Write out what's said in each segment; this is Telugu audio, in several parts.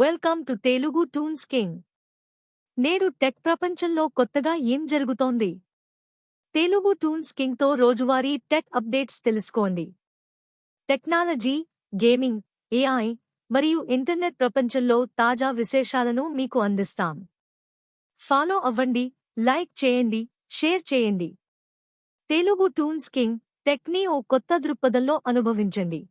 Welcome to Telugu toons king నేడు టెక్ ప్రపంచంలో కొత్తగా ఏం జరుగుతోంది? తెలుగు టూన్స్ కింగ్తో రోజువారీ టెక్ అప్డేట్స్ తెలుసుకోండి. టెక్నాలజీ గేమింగ్ ఏఐ మరియు ఇంటర్నెట్ ప్రపంచంలో తాజా విశేషాలను మీకు అందిస్తాం. ఫాలో అవ్వండి లైక్ చేయండి షేర్ చేయండి. తెలుగు టూన్స్ కింగ్ టెక్ని ఓ కొత్త దృక్పథంలో అనుభవించండి.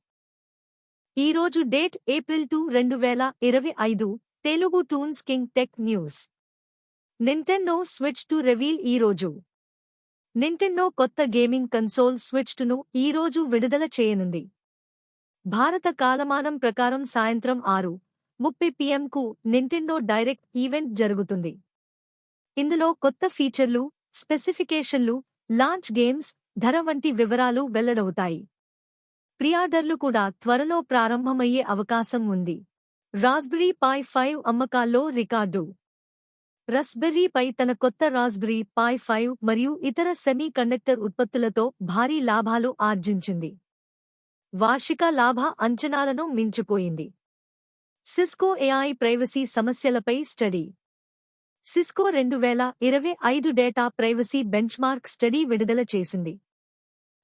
ఈరోజు డేట్ ఏప్రిల్ టూ రెండు వేల ఇరవై ఐదు Telugu toons king tech news. Nintendo switch two reveal ఈరోజు నింటెండో కొత్త గేమింగ్ కన్సోల్ స్విచ్ టును ఈరోజు విడుదల చేయనుంది. భారత కాలమానం ప్రకారం సాయంత్రం ఆరు ముప్పై పిఎంకు నింటెండో డైరెక్ట్ ఈవెంట్ జరుగుతుంది. ఇందులో కొత్త ఫీచర్లు స్పెసిఫికేషన్లు లాంచ్ గేమ్స్ ధర వంటి వివరాలు వెల్లడవుతాయి. ప్రియార్డర్లు కూడా త్వరలో ప్రారంభమయ్యే అవకాశం ఉంది. రాస్బెర్రీ పై ఫైవ్ అమ్మకాల్లో రికార్డు. రస్బెర్రీ పై తన కొత్త రాస్బెర్రీ పై ఫైవ్ మరియు ఇతర సెమీ కండక్టర్ ఉత్పత్తులతో భారీ లాభాలు ఆర్జించింది. వార్షిక లాభ అంచనాలను మించిపోయింది. సిస్కో ఏఐ ప్రైవసీ సమస్యలపై స్టడీ. సిస్కో రెండు వేల ఇరవై ఐదు డేటా ప్రైవసీ బెంచ్మార్క్ స్టడీ విడుదల చేసింది.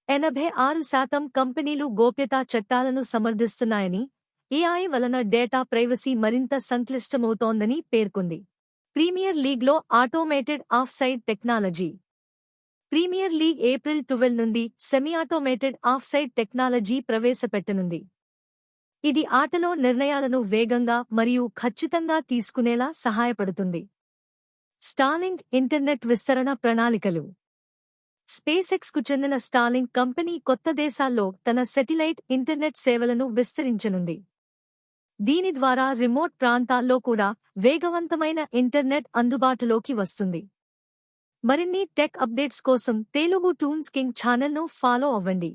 ఎనభై ఆరు శాతం కంపెనీలు గోప్యతా చట్టాలను సమర్థిస్తున్నాయని ఏఐ వలన డేటా ప్రైవసీ మరింత సంక్లిష్టమవుతోందని పేర్కొంది. ప్రీమియర్ లీగ్లో automated offside technology. Premier league April twelve నుండి semi automated offside technology ప్రవేశపెట్టనుంది. ఇది ఆటలో నిర్ణయాలను వేగంగా మరియు ఖచ్చితంగా తీసుకునేలా సహాయపడుతుంది. స్టాలింగ్ ఇంటర్నెట్ విస్తరణ ప్రణాళికలు. స్పేసెక్స్కు చెందిన స్టాలింగ్ కంపెనీ కొత్త దేశాల్లో తన సెటిలైట్ ఇంటర్నెట్ సేవలను విస్తరించనుంది. దీని ద్వారా రిమోట్ ప్రాంతాల్లో కూడా వేగవంతమైన ఇంటర్నెట్ అందుబాటులోకి వస్తుంది. మరిన్ని టెక్ అప్డేట్స్ కోసం తెలుగు టూన్స్ కింగ్ ఛానల్ను ఫాలో అవ్వండి.